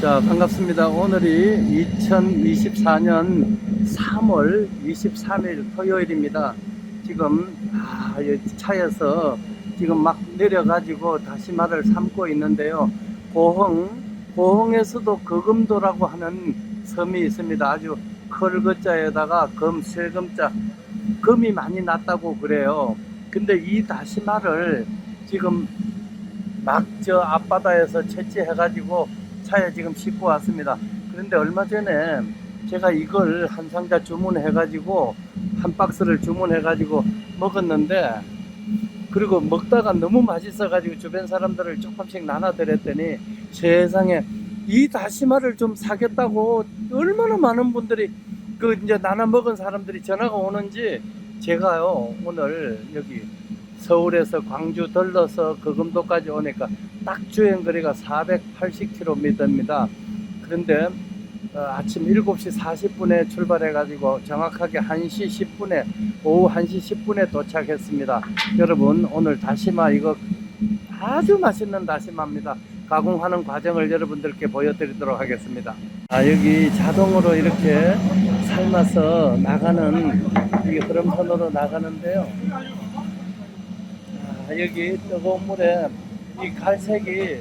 자, 반갑습니다. 오늘이 2024년 3월 23일 토요일입니다. 지금, 아, 이 차에서 지금 막 내려가지고 다시마를 삶고 있는데요. 고흥, 고흥에서도 거금도라고 하는 섬이 있습니다. 아주 컬거자에다가 검, 쇠금자, 금이 많이 났다고 그래요. 근데 이 다시마를 지금 막 저 앞바다에서 채취해 가지고 차에 지금 싣고 왔습니다. 그런데 얼마 전에 제가 이걸 한 상자 주문해가지고 한 박스를 주문해가지고 먹었는데 그리고 먹다가 너무 맛있어가지고 주변 사람들을 조금씩 나눠드렸더니 세상에 이 다시마를 좀 사겠다고 얼마나 많은 분들이 그 이제 나눠 먹은 사람들이 전화가 오는지 제가요 오늘 여기 서울에서 광주 들러서 거금도까지 오니까 딱 주행 거리가 480km입니다. 그런데 어, 아침 7시 40분에 출발해가지고 정확하게 1시 10분에 오후 1시 10분에 도착했습니다. 여러분 오늘 다시마 이거 아주 맛있는 다시마입니다. 가공하는 과정을 여러분들께 보여드리도록 하겠습니다. 아, 여기 자동으로 이렇게 삶아서 나가는 이 흐름선으로 나가는데요. 아, 여기 뜨거운 물에 이 갈색이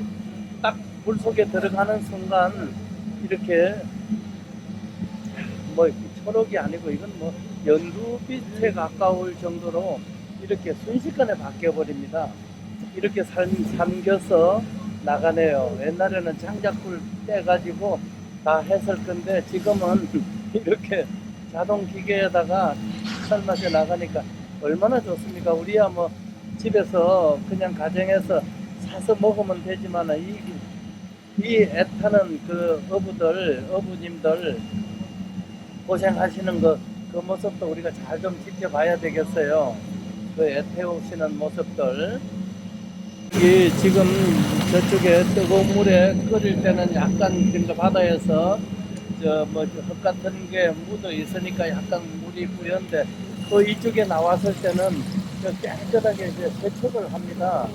딱 물 속에 들어가는 순간 이렇게 뭐 초록이 아니고 이건 뭐 연두빛에 가까울 정도로 이렇게 순식간에 바뀌어 버립니다. 이렇게 삶, 삼겨서 나가네요. 옛날에는 장작불 떼가지고 다 했을 건데 지금은 이렇게 자동 기계에다가 삶아서 나가니까 얼마나 좋습니까? 우리야 뭐 집에서 그냥 가정에서 사서 먹으면 되지만 이, 이 애타는 그 어부들, 어부님들 고생하시는 그, 그 모습도 우리가 잘 좀 지켜봐야 되겠어요. 그 애태우시는 모습들. 이 지금 저쪽에 뜨거운 물에 끓일 때는 약간 그러니까 바다에서 저뭐 흙 같은 게 묻어 있으니까 약간 물이 뿌연데 또 이쪽에 나왔을 때는 저 깨끗하게 이제 세척을 합니다.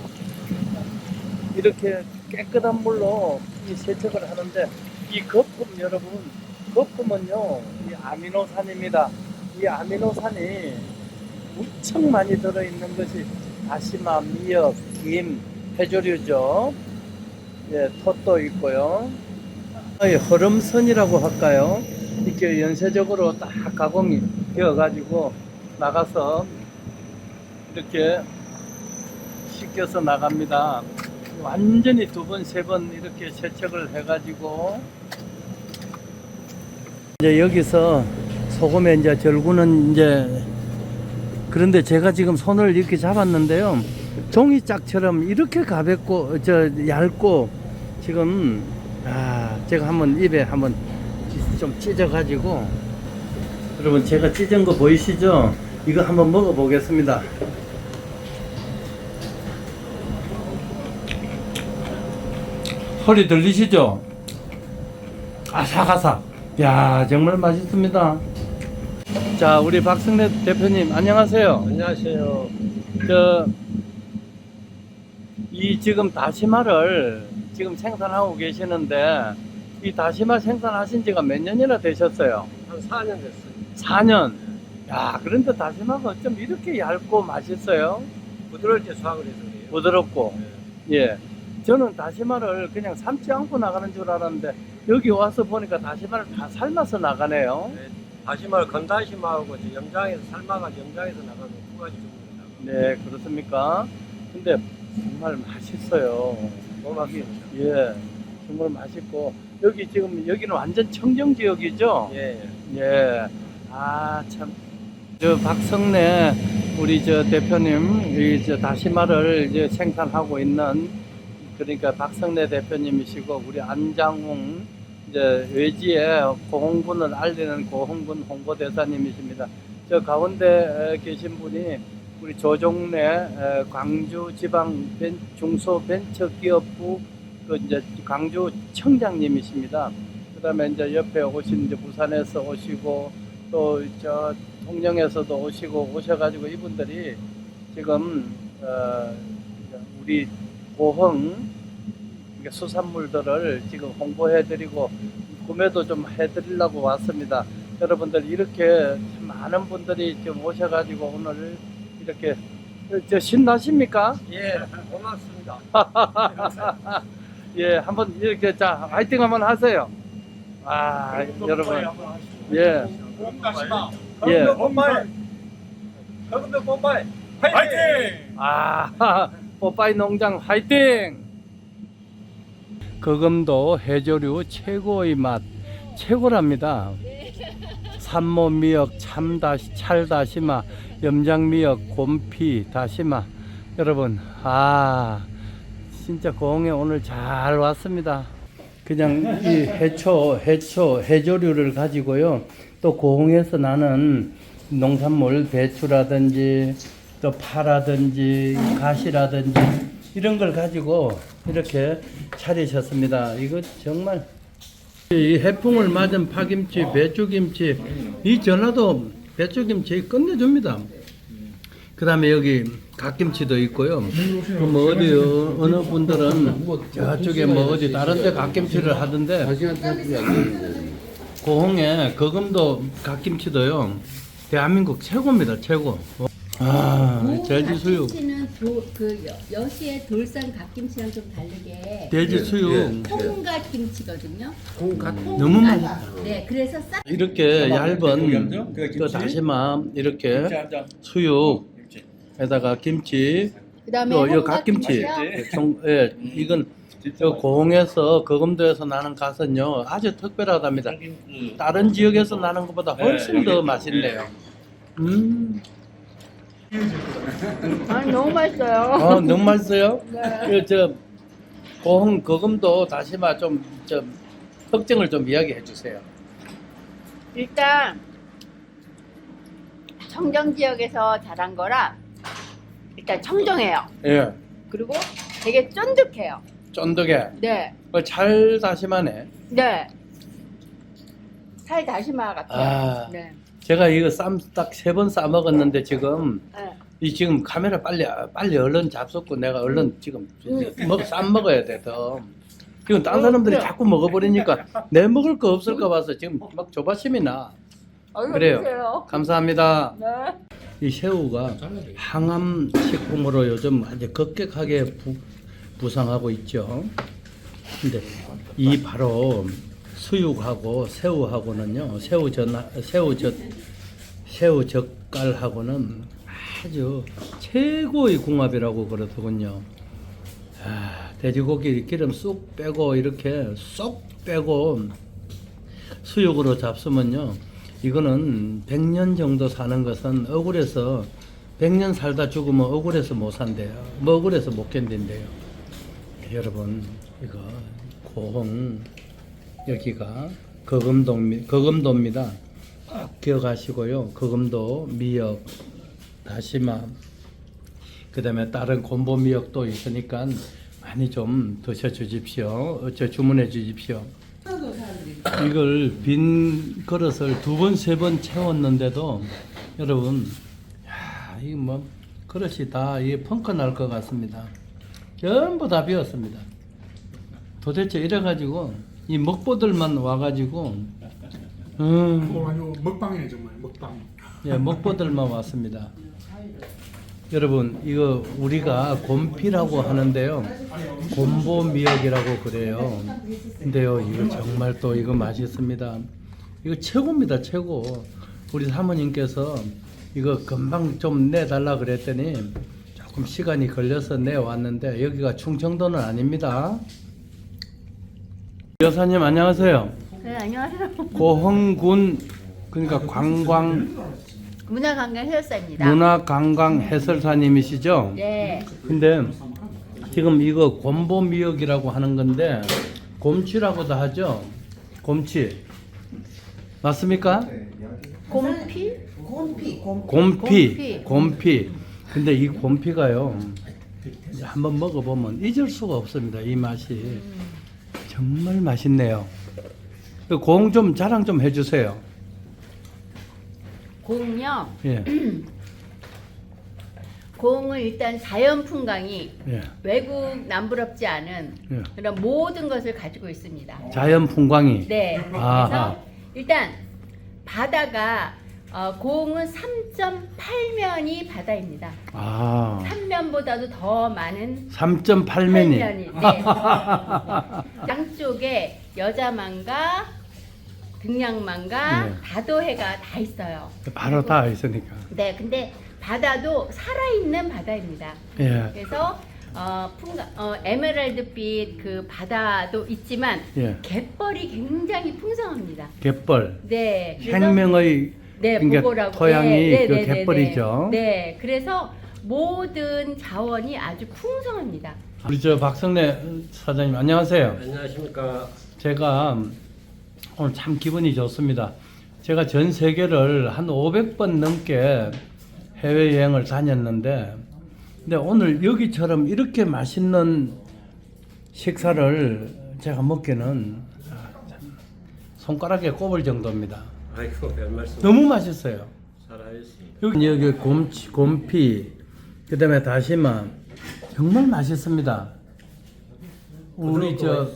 이렇게 깨끗한 물로 이 세척을 하는데 이 거품 여러분 거품은요 이 아미노산입니다. 이 아미노산이 무척 많이 들어있는 것이 다시마, 미역, 김, 해조류죠. 예, 톳도 있고요. 이 흐름선이라고 할까요? 이렇게 연쇄적으로 딱 가공이 되어가지고 나가서 이렇게 씻겨서 나갑니다. 완전히 두 번, 세 번 이렇게 세척을 해가지고 이제 여기서 소금에 이제 절구는 이제 그런데 제가 지금 손을 이렇게 잡았는데요. 종이짝처럼 이렇게 가볍고 저 얇고 지금 아 제가 한번 입에 한번 좀 찢어가지고 여러분 제가 찢은 거 보이시죠? 이거 한번 먹어보겠습니다. 소리 들리시죠? 아삭아삭. 야 정말 맛있습니다. 자 우리 박승래 대표님 안녕하세요. 안녕하세요. 저, 이 지금 다시마를 지금 생산하고 계시는데, 이 다시마 생산하신 지가 몇 년이나 되셨어요? 한 4년 됐어요. 4년. 야, 그런데 다시마가 어쩜 이렇게 얇고 맛있어요? 부드러울 때 수확을 해서 그래요. 부드럽고. 네. 예. 저는 다시마를 그냥 삶지 않고 나가는 줄 알았는데, 여기 와서 보니까 다시마를 다 삶아서 나가네요. 네. 다시마를 건다시마하고 이제 염장에서 삶아가지고 염장에서 나가면 두 가지 나가요. 네, 그렇습니까? 근데 정말 맛있어요. 고맙습니다. 예, 정말 맛있고 여기 지금 여기는 완전 청정 지역이죠? 예. 예. 아 참. 저 박성래 우리 저 대표님 이 저 다시마를 이제 생산하고 있는 그러니까 박성래 대표님이시고 우리 안장홍 이제 외지에 고흥군을 알리는 고흥군 홍보대사님이십니다. 저 가운데 계신 분이 우리 조종래 에, 광주 지방 벤- 중소벤처기업부 그 이제 광주 청장님이십니다. 그다음에 이제 옆에 오신 이제 부산에서 오시고 또 저 통영에서도 오시고 오셔가지고 이분들이 지금 어 우리 고흥 수산물들을 지금 홍보해드리고 구매도 좀 해드리려고 왔습니다. 여러분들 이렇게 많은 분들이 좀 오셔가지고 오늘 이렇게 저 신나십니까? 예, 고맙습니다. 예, 한번 이렇게 자 화이팅 한번 하세요. 아, 여러분, 예. 예. 봄바이. 거금도 봄바이. 화이팅! 아, 뽀빠이 농장 화이팅! 거금도 해조류 최고의 맛 최고랍니다. 산모 미역, 참다시, 찰다시마, 염장 미역, 곰피, 다시마. 여러분, 아, 진짜 공에 오늘 잘 왔습니다. 그냥 이 해초, 해초, 해조류를 가지고요. 또 고흥에서 나는 농산물 배추라든지 또 파라든지 가시라든지 이런 걸 가지고 이렇게 차리셨습니다. 이거 정말 이 해풍을 맞은 파김치, 배추김치 이 전라도 배추김치 끝내줍니다. 그 다음에 여기 갓김치도 있고요. 그뭐 어디 어, 어느 분들은 저쪽에 뭐 어디 다른 데 갓김치를 하던데 고흥에 거금도 갓김치도요. 대한민국 최고입니다. 최고. 아, 돼지 수육. 갓김치는 도, 그 여- 여시의 돌산 갓김치랑 좀 다르게 돼지 수육. 콩갓김치거든요. 너무 맛있다. 네, 그래서 싹 이렇게 얇은 또 다시마 이렇게 수육 에다가 김치 그다음에 또이 갓김치 홍갓김치요. 정- 예, 이건 저 고흥에서 거금도에서 나는 갓은요 아주 특별하답니다. 다른 지역에서 나는 것보다 훨씬 더 맛있네요. 음, 아, 너무 맛있어요. 아 너무 맛있어요. 네. 그, 저 고흥 거금도 다시마 좀좀 특징을 좀 이야기해 주세요. 일단 청정 지역에서 자란 거라 일단 청정해요. 예, 그리고 되게 쫀득해요. 쫀득해. 네, 어, 잘 다시마네. 네. 살 다시마 같아요. 아. 네. 제가 이거 쌈 딱 세 번 싸 먹었는데 지금 네. 이 지금 카메라 빨리 빨리 얼른 잡숫고 내가 얼른 지금 먹 쌈 먹어야 돼 더. 지금 딴 사람들이 자꾸 먹어버리니까 내 먹을 거 없을까 봐서 지금 막 조바심이 나. 그래요. 드세요. 감사합니다. 네. 이 새우가 항암 식품으로 요즘 아주 급격하게 부, 부상하고 있죠. 근데 이 바로 수육하고 새우하고는요, 새우젓, 새우젓, 새우젓갈하고는 아주 최고의 궁합이라고 그러더군요. 아, 돼지고기 기름 쑥 빼고 이렇게 쏙 빼고 수육으로 잡수면요. 이거는 100년 정도 사는 것은 억울해서 100년 살다 죽으면 억울해서 못 산대요. 뭐 억울해서 못 견딘대요. 여러분 이거 고흥 여기가 거금도 거금도입니다. 꼭 기억하시고요. 거금도 미역 다시마 그 다음에 다른 곰보 미역도 있으니까 많이 좀 드셔 주십시오. 어째 주문해 주십시오. 이걸 빈 그릇을 두 번 세 번 채웠는데도 여러분 야, 이거 뭐 그릇이 다 이게 펑크 날 것 같습니다. 전부 다 비었습니다. 도대체 이래 가지고 이 먹보들만 와 가지고 음, 어, 아주 먹방이네 정말 먹방. 예, 먹보들만 왔습니다. 여러분, 이거 우리가 곰피라고 하는데요. 곰보 미역이라고 그래요. 근데요, 이거 정말 또 이거 맛있습니다. 이거 최고입니다, 최고. 우리 사모님께서 이거 금방 좀 내달라 그랬더니 조금 시간이 걸려서 내왔는데 여기가 충청도는 아닙니다. 여사님 안녕하세요. 네, 안녕하세요. 고흥군 그러니까 관광 문화관광 해설사입니다. 문화관광 해설사님이시죠? 네. 근데 지금 이거 곰보 미역이라고 하는 건데 곰치라고도 하죠? 곰치 맞습니까? 곰피? 곰피 곰피. 곰피 근데 이 곰피가요 한번 먹어보면 잊을 수가 없습니다 이 맛이 정말 맛있네요 공 좀 자랑 좀 해주세요 곰요. 예. 고흥은 일단 자연 풍광이 예. 외국 남부럽지 않은 예. 그런 모든 것을 가지고 있습니다. 자연 풍광이. 네. 아하. 그래서 일단 바다가 어, 고흥은 3.8면이 바다입니다. 아. 3면보다도 더 많은 3.8면이. 8면이. 네. 양쪽에 여자만가, 등량만가, 네. 다도해가 다 있어요. 바로 다 있으니까. 네, 근데 바다도 살아있는 바다입니다. 예. 그래서 어, 풍가, 어, 에메랄드빛 그 바다도 있지만 예. 갯벌이 굉장히 풍성합니다. 갯벌. 네, 그래서- 생명의 네, 그러니까 보고라고. 토양이 그 갯벌이죠. 네, 네, 그래서 모든 자원이 아주 풍성합니다. 우리 저 박성래 사장님 안녕하세요. 안녕하십니까. 제가 오늘 참 기분이 좋습니다. 제가 전 세계를 한 500번 넘게 해외 여행을 다녔는데, 근데 오늘 여기처럼 이렇게 맛있는 식사를 제가 먹기는 아, 참 손가락에 꼽을 정도입니다. 아이고 별 말씀. 너무 맛있어요. 살아있습니다. 여기 여기 곰치, 곰피, 그 다음에 다시마 정말 맛있습니다. 우리 저.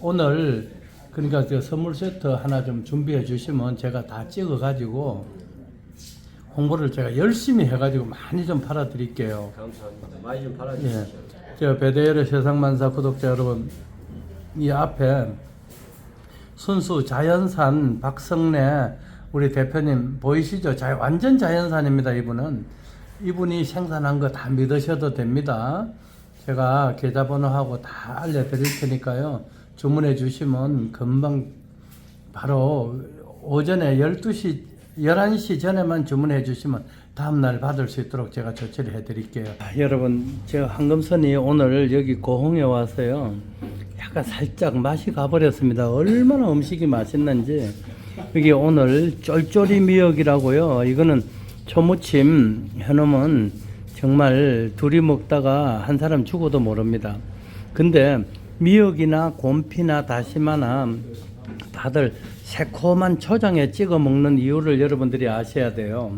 오늘 그러니까 저 선물 세트 하나 좀 준비해 주시면 제가 다 찍어 가지고 홍보를 제가 열심히 해 가지고 많이 좀 팔아 드릴게요. 감사합니다. 많이 좀 예. 팔아 주십시오. 저 베데르 세상만사 구독자 여러분 이 앞에 순수 자연산 박성래 우리 대표님 보이시죠? 자, 완전 자연산입니다. 이분은 이분이 생산한 거 다 믿으셔도 됩니다. 제가 계좌번호하고 다 알려드릴 테니까요. 주문해 주시면 금방 바로 오전에 12시, 11시 전에만 주문해 주시면 다음날 받을 수 있도록 제가 조치를 해 드릴게요. 여러분, 제가 황금선이 오늘 여기 고흥에 와서요. 약간 살짝 맛이 가버렸습니다. 얼마나 음식이 맛있는지. 여기 오늘 쫄쫄이 미역이라고요. 이거는 초무침 해놓으면 정말 둘이 먹다가 한 사람 죽어도 모릅니다. 근데 미역이나 곰피나 다시마나 다들 새콤한 초장에 찍어 먹는 이유를 여러분들이 아셔야 돼요.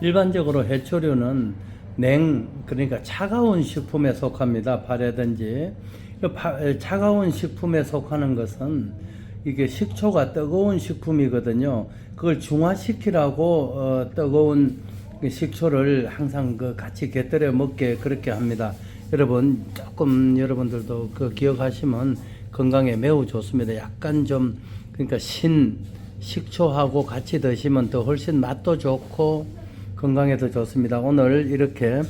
일반적으로 해초류는 냉 그러니까 차가운 식품에 속합니다. 발에든지 그 파- 에, 차가운 식품에 속하는 것은 이게 식초가 뜨거운 식품이거든요. 그걸 중화시키라고 어, 뜨거운 그 식초를 항상 그 같이 곁들여 먹게 그렇게 합니다. 여러분 조금 여러분들도 그 기억하시면 건강에 매우 좋습니다. 약간 좀 그러니까 신 식초하고 같이 드시면 더 훨씬 맛도 좋고 건강에 더 좋습니다. 오늘 이렇게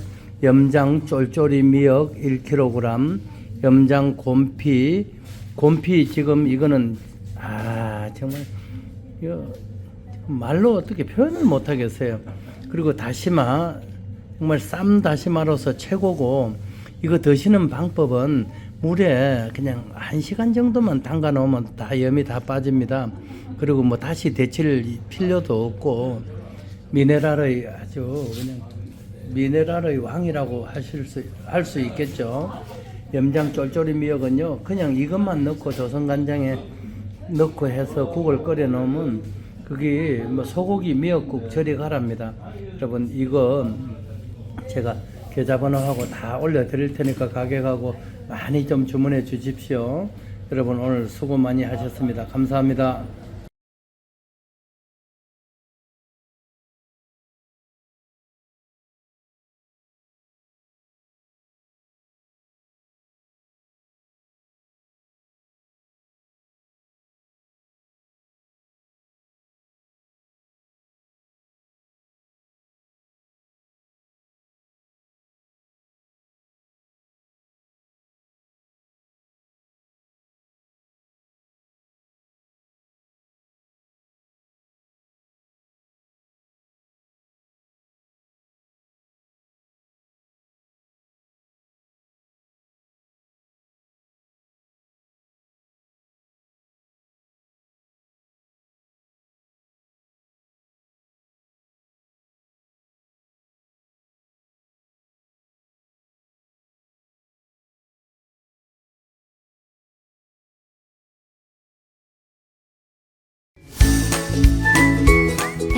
염장 쫄쫄이 미역 1kg, 염장 곰피, 곰피 지금 이거는 아 정말 이거 말로 어떻게 표현을 못 하겠어요. 그리고 다시마 정말 쌈 다시마로서 최고고 이거 드시는 방법은 물에 그냥 한 시간 정도만 담가 놓으면 다 염이 다 빠집니다. 그리고 뭐 다시 데칠 필요도 없고 미네랄의 아주 그냥 미네랄의 왕이라고 하실 수 할 수 있겠죠. 염장 쫄쫄이 미역은요 그냥 이것만 넣고 조선간장에 넣고 해서 국을 끓여 놓으면 그게 뭐 소고기 미역국 저리 가랍니다. 여러분 이거 제가 계좌번호하고 다 올려 드릴 테니까 가격하고 많이 좀 주문해 주십시오. 여러분 오늘 수고 많이 하셨습니다. 감사합니다.